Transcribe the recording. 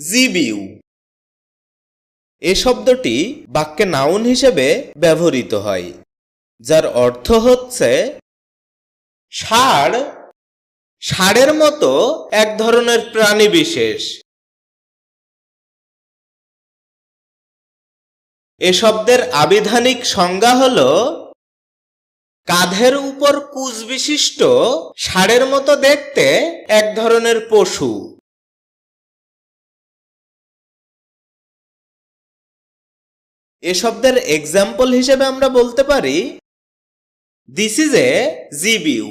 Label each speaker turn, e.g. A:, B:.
A: GBU. এ শব্দটি বাক্যে noun হিসেবে ব্যবহৃত হয়, যার অর্থ হচ্ছে ষাঁড়, ষাঁড়ের মতো এক ধরনের প্রাণী বিশেষ। এ শব্দের আবিধানিক সংজ্ঞা হল কাঁধের উপর কুজ বিশিষ্ট ষাঁড়ের মতো দেখতে এক ধরনের পশু। এ শব্দের এক্সাম্পল হিসেবে আমরা বলতে পারি দিস ইজ এ জিবিউ